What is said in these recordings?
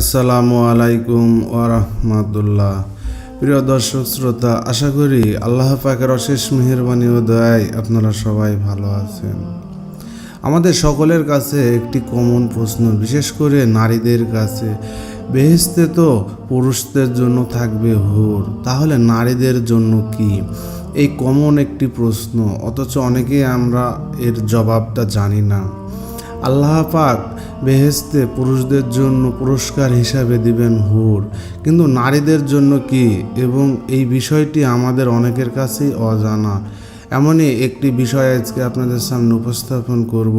আসসালামু আলাইকুম ওরহমতুল্লাহ প্রিয় দর্শক শ্রোতা, আশা করি আল্লাহ পাকের অশেষ মেহরবানি ও দয়ায় আপনারা সবাই ভালো আছেন। আমাদের সকলের কাছে একটি কমন প্রশ্ন, বিশেষ করে নারীদের কাছে। বেহেস্তে তো পুরুষদের জন্য থাকবে হুর, তাহলে নারীদের জন্য কি? এই কমন একটি প্রশ্ন, অথচ অনেকেই আমরা এর জবাবটা জানি না। আল্লাহ পাক বেহেস্তে পুরুষদের জন্য পুরস্কার হিসাবে দিবেন হুর। কিন্তু নারীদের জন্য কি? এবং এই বিষয়টি আমাদের অনেকের কাছেই অজানা। এমনই একটি বিষয় আজকে আপনাদের সামনে উপস্থাপন করব।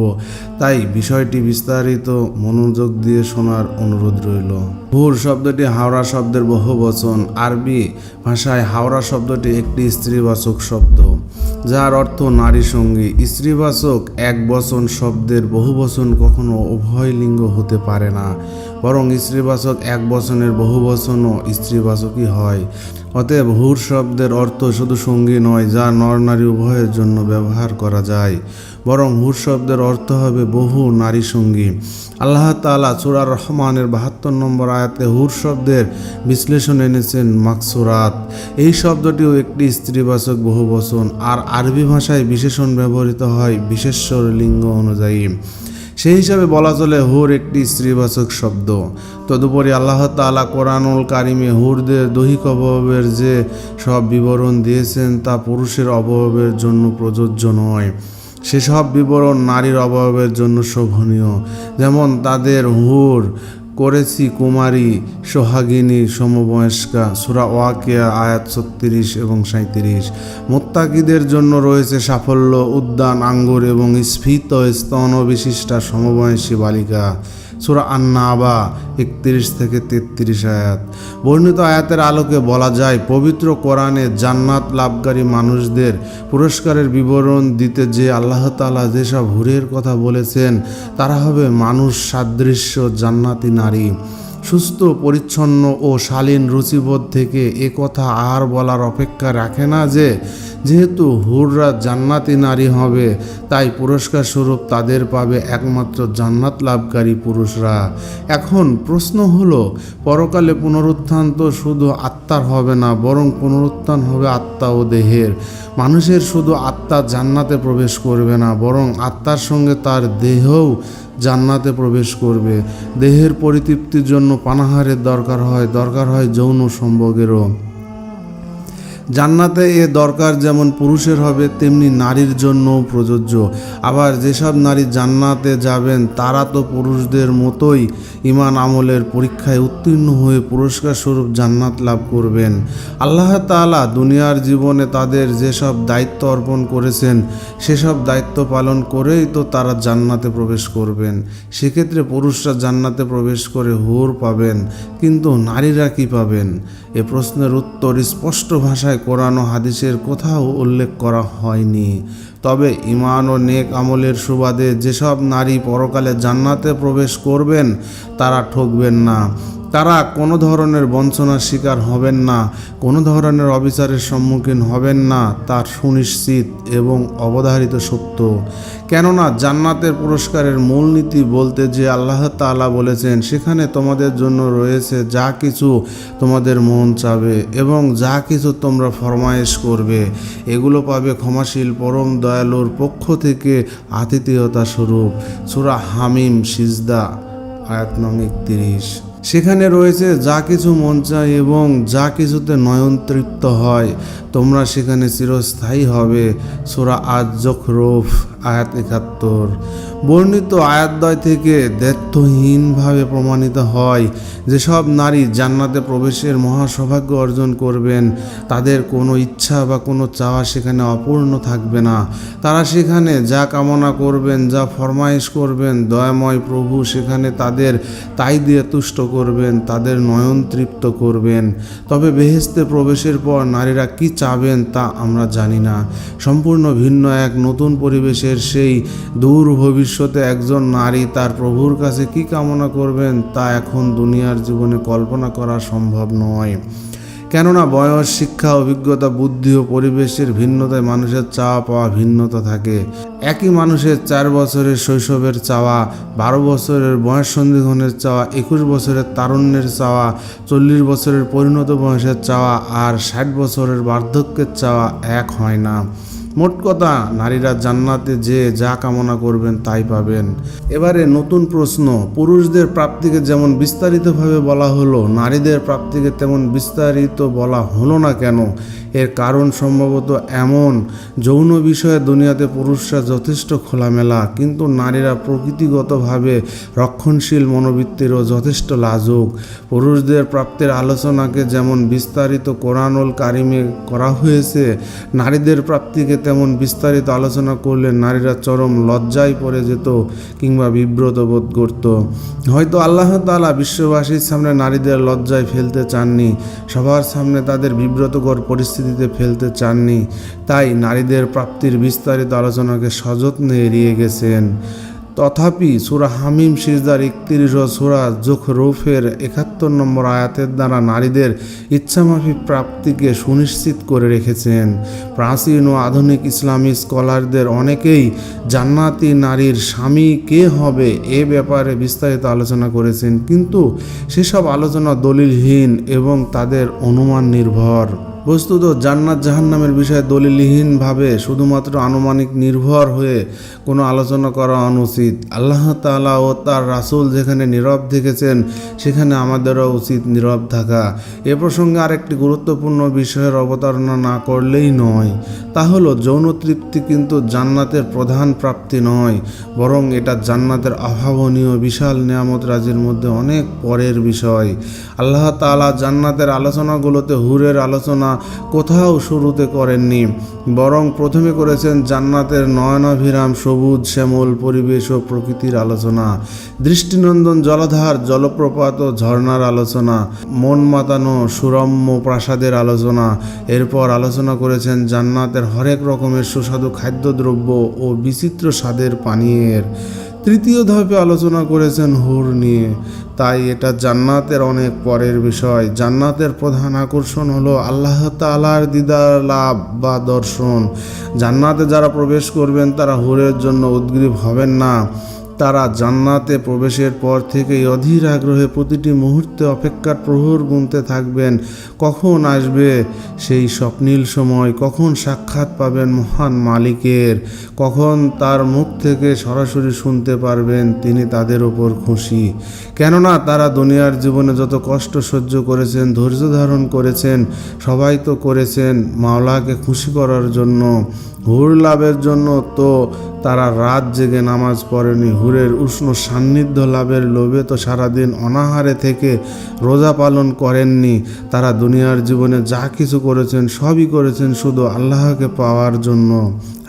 তাই বিষয়টি বিস্তারিত মনোযোগ দিয়ে শোনার অনুরোধ রইল। হুর শব্দটি হাওড়া শব্দের বহু বচন আরবি ভাষায় হাওড়া শব্দটি একটি স্ত্রীবাচক শব্দ, যার অর্থ নারী সঙ্গী। স্ত্রীবাচক এক বচন শব্দের বহু বচন কখনো উভয় লিঙ্গ হতে পারে না। বরং স্ত্রীবাচক এক বচনের বহু বচনও স্ত্রীবাচকই হয়। অতএব হুর শব্দের অর্থ শুধু সঙ্গী নয়, যা নর নারী উভয়ের জন্য ব্যবহার করা যায়। বরং হুর শব্দের অর্থ হবে বহু নারী সঙ্গী। আল্লাহ তালা চূড়ার রহমানের বাহাত্তর নম্বর আয়াতে হুর শব্দের বিশ্লেষণ এনেছেন মাকসুরাত। এই শব্দটিও একটি স্ত্রীবাচক বহু বচন। আর আরবি ভাষায় বিশেষণ ব্যবহৃত হয় বিশেষ্বর লিঙ্গ অনুযায়ী। সেই হিসাবে বলা চলে হুর একটি স্ত্রীবাচক শব্দ। তদুপরি আল্লাহ তালা কোরআনুল কারিমে হুরদের দৈহিক অভাবের যে সব বিবরণ দিয়েছেন তা পুরুষের অভাবের জন্য প্রযোজ্য নয়। সেসব বিবরণ নারীর অভাবের জন্য শোভনীয়। যেমন তাদের হুর করেছি কুমারী সোহাগিনী সমবয়স্কা। সুরা ওয়াকিয়া, আয়াত ছত্রিশ এবং সাঁত্রিশ মোত্তাকিদের জন্য রয়েছে সাফল্য, উদ্যান, আঙ্গুর এবং স্ফীত স্তন বিশিষ্টা সমবয়সী বালিকা। সুরা আন্নাবা, একত্রিশ থেকে তেত্রিশ আয়াত। বর্ণিত আয়াতের আলোকে বলা যায়, পবিত্র কোরআনে জান্নাত লাভকারী মানুষদের পুরস্কারের বিবরণ দিতে যে আল্লাহ তালা যেসব হুরের কথা বলেছেন, তারা হবে মানুষ সাদৃশ্য জান্নাতি নারী। সুস্থ, পরিচ্ছন্ন ও শালীন রুচিবোধ থেকে কথা আর বলার অপেক্ষা রাখে না যে যেহেতু হুররা জান্নাতি নারী হবে, তাই পুরস্কার স্বরূপ তাদের পাবে একমাত্র জান্নাত লাভকারী পুরুষরা। এখন প্রশ্ন হলো, পরকালে পুনরুত্থান তো শুধু আত্মার হবে না, বরং পুনরুত্থান হবে আত্মা ও দেহের। মানুষের শুধু আত্মা জান্নাতে প্রবেশ করবে না, বরং আত্মার সঙ্গে তার দেহও জান্নাতে প্রবেশ করবে। দেহের পরিতৃপ্তির জন্য পানাহারের দরকার হয় দরকার হয় যৌন সম্ভোগেরও জান্নাতে এ দরকার যেমন পুরুষের হবে, তেমনি নারীর জন্যও প্রযোজ্য। আবার যেসব নারী জান্নাতে যাবেন, তারা তো পুরুষদের মতোই ইমান আমলের পরীক্ষায় উত্তীর্ণ হয়ে পুরস্কার স্বরূপ জান্নাত লাভ করবেন। আল্লাহ তাআলা দুনিয়ার জীবনে তাদের যেসব দায়িত্ব অর্পণ করেছেন, সেসব দায়িত্ব পালন করেই তো তারা জান্নাতে প্রবেশ করবেন। সেক্ষেত্রে পুরুষরা জান্নাতে প্রবেশ করে হুর পাবেন, কিন্তু নারীরা কি পাবেন? এ প্রশ্নের উত্তর স্পষ্ট ভাষায় কোরআন হাদিসের কোথাও উল্লেখ করা হয়নি। তবে ইমান ও নেক আমলের সুবাদে যেসব নারী পরকালে জান্নাতে প্রবেশ করবেন, তারা ঠকবেন না। তারা কোনো ধরনের বঞ্চনার শিকার হবেন না, কোনো ধরনের অবিচারের সম্মুখীন হবেন না তার সুনিশ্চিত এবং অবধারিত সত্য। কেননা জান্নাতের পুরস্কারের মূলনীতি বলতে যে আল্লাহ তাআলা বলেছেন, সেখানে তোমাদের জন্য রয়েছে যা কিছু তোমাদের মন চাবে এবং যা কিছু তোমরা ফরমায়েশ করবে। এগুলো পাবে ক্ষমাশীল, পরম দয়ালুর পক্ষ থেকে আতিথেয়তা স্বরূপ সুরা হামিম সিজদা, আয়াত নং একত্রিশ। সেখানে রয়েছে, যা কিছু মন চায় এবং যা কিছুতে নয়ন তৃপ্ত হয়, তোমরা সেখানে চিরস্থায়ী হবে। সোরা আজ জখরফ আয়াত একাত্তর। বর্ণিত আয়াতদয় থেকে দ্ব্যর্থহীনভাবে প্রমাণিত হয় যেসব নারী জান্নাতে প্রবেশের মহাসৌভাগ্য অর্জন করবেন। তাদের কোনো ইচ্ছা বা কোনো চাওয়া সেখানে অপূর্ণ থাকবে না। তারা সেখানে যা কামনা করবেন, যা ফরমাইশ করবেন, দয়াময় প্রভু সেখানে তাদের তাই দিয়ে তুষ্ট করবেন, তাদের নয়ন তৃপ্ত করবেন। তবে বেহেস্তে প্রবেশের পর নারীরা কি চাবেন তা আমরা জানি না। সম্পূর্ণ ভিন্ন এক নতুন পরিবেশের সেই দূর ভবিষ্যতে একজন নারী তার প্রভুর কাছে কি কামনা করবেন তা এখন দুনিয়ার জীবনে কল্পনা করা সম্ভব নয়। কেননা বয়স, শিক্ষা, অভিজ্ঞতা, বুদ্ধি ও পরিবেশের ভিন্নতায় মানুষের চাওয়া পাওয়া ভিন্নতা থাকে। একই মানুষের চার বছরের শৈশবের চাওয়া, বারো বছরের বয়স সন্ধিক্ষণের চাওয়া, একুশ বছরের তারুণ্যের চাওয়া, চল্লিশ বছরের পরিণত বয়সের চাওয়া আর ষাট বছরের বার্ধক্যের চাওয়া এক হয় না। মোট কথা, নারীরা জান্নাতে যে যা কামনা করবেন তাই পাবেন। এবারে নতুন প্রশ্ন, পুরুষদের প্রাপ্তিকে যেমন বিস্তারিতভাবে বলা হলো, নারীদের প্রাপ্তিকে তেমন বিস্তারিত বলা হলো না কেন? এর কারণ সম্ভবত এমন, যৌন বিষয়ে দুনিয়াতে পুরুষরা যথেষ্ট খোলামেলা, কিন্তু নারীরা প্রকৃতিগতভাবে রক্ষণশীল মনোবৃত্তিরও যথেষ্ট লাজুক। পুরুষদের প্রাপ্তির আলোচনাকে যেমন বিস্তারিত কোরআনুল কারিমে করা হয়েছে, নারীদের প্রাপ্তিকে তেমন বিস্তারিত আলোচনা করলে নারীরা চরম লজ্জায় পড়ে যেত কিংবা বিব্রত বোধ করত। হয়তো আল্লাহ তালা বিশ্ববাসীর সামনে নারীদের লজ্জায় ফেলতে চাননি, সবার সামনে তাদের বিব্রতকর পরিস্থিতিতে ফেলতে চাননি, তাই নারীদের প্রাপ্তির বিস্তারিত আলোচনাকে সযত্নে এড়িয়ে গেছেন। তথাপি সুরা হামিম সিজদার একত্রিশ ও সুরা জোখরুফের একাত্তর নম্বর আয়াতের দ্বারা নারীদের ইচ্ছামাফিক প্রাপ্তিকে সুনিশ্চিত করে রেখেছেন। প্রাচীন ও আধুনিক ইসলামী স্কলারদের অনেকেই জান্নাতি নারীর স্বামী কে হবে এ ব্যাপারে বিস্তারিত আলোচনা করেছেন, কিন্তু সেসব আলোচনা দলিলহীন এবং তাদের অনুমান নির্ভর। বস্তুত জান্নাত জাহান্নামের বিষয়ে দলিলহীনভাবে শুধুমাত্র আনুমানিক নির্ভর হয়ে কোনো আলোচনা করা অনুচিত। আল্লাহ তাআলা ও তার রাসূল যেখানে নীরব থেকেছেন সেখানে আমাদেরও উচিত নীরব থাকা। এ প্রসঙ্গে আরেকটি গুরুত্বপূর্ণ বিষয়ের অবতারণা না করলেই নয়। তা হলো, যৌন তৃপ্তি কিন্তু জান্নাতের প্রধান প্রাপ্তি নয়, বরং এটা জান্নাতের অভাবনীয় বিশাল নিয়ামত রাজির মধ্যে অনেক পরের বিষয়। আল্লাহ তাআলা জান্নাতের আলোচনাগুলোতে হুরের আলোচনা কোথাও শুরুতে করেননি। বরং প্রথমে করেছেন জান্নাতের নয়নাভিরাম, সবুজ, শ্যামল পরিবেশ ও প্রকৃতির আলোচনা। দৃষ্টিনন্দন জলাধার, জলপ্রপাত ও ঝর্ণার আলোচনা। মন মাতানো সুরম্য প্রাসাদের আলোচনা। এরপর আলোচনা করেছেন জান্নাতের হরেক রকমের সুস্বাদু খাদ্যদ্রব্য ও বিচিত্র স্বাদের পানীয়ের। তৃতীয় ধাপে আলোচনা করেছেন হুর নিয়ে। তাই এটা জান্নাতের অনেক পরের বিষয়। জান্নাতের প্রধান আকর্ষণ হলো আল্লাহ তালার দিদার লাভ বা দর্শন। জান্নাতে যারা প্রবেশ করবেন, তারা হুরের জন্য উদ্গ্রীব হবেন না। তারা জান্নাতে প্রবেশের পর থেকেই অধীর আগ্রহে প্রতিটি মুহূর্তে অপেক্ষার প্রহর গুনতে থাকবেন। কখন আসবে সেই স্বপ্নীল সময়? কখন সাক্ষাৎ পাবেন মহান মালিকের? কখন তার মুখ থেকে সরাসরি শুনতে পারবেন তিনি তাদের ওপর খুশি। কেননা তারা দুনিয়ার জীবনে যত কষ্ট সহ্য করেছেন, ধৈর্য ধারণ করেছেন, সবাই তো করেছেন মাওলাকে খুশি করার জন্য। হুর লাভের জন্য তো তারা রাত জেগে নামাজ পড়েনি। হুরের উষ্ণ সান্নিধ্য লাভের লোভে তো সারাদিন অনাহারে থেকে রোজা পালন করেননি। তারা দুনিয়ার জীবনে যা কিছু করেছেন, সবই করেছেন শুধু আল্লাহকে পাওয়ার জন্য।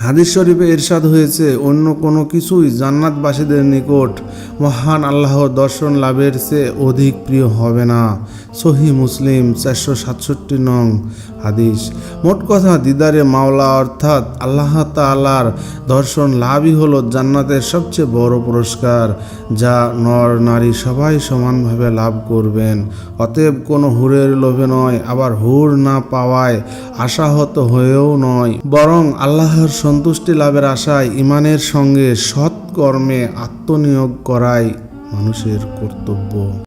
হাদিস শরীফে ইরশাদ হয়েছে, অন্য কোনো কিছুই জান্নাতবাসীদের নিকট মহান আল্লাহ দর্শন লাভের চেয়ে অধিক প্রিয় হবে না। সহি মুসলিম চারশো সাতষট্টি নং হাদিস। মোট কথা, দিদারে মাওলা অর্থাৎ আল্লাহ তাআলার দর্শন লাভই হলো জান্নাতের সবচেয়ে বড় পুরস্কার, যা নর নারী সবাই সমানভাবে লাভ করবেন। অতএব কোনো হুরের লোভে নয়, আবার হুর না পাওয়ায় আশাহত হয়েও নয়। বরং আল্লাহর সন্তুষ্টি লাভের আশায় ইমানের সঙ্গে সৎকর্মে আত্মনিয়োগ করাই মানুষের কর্তব্য।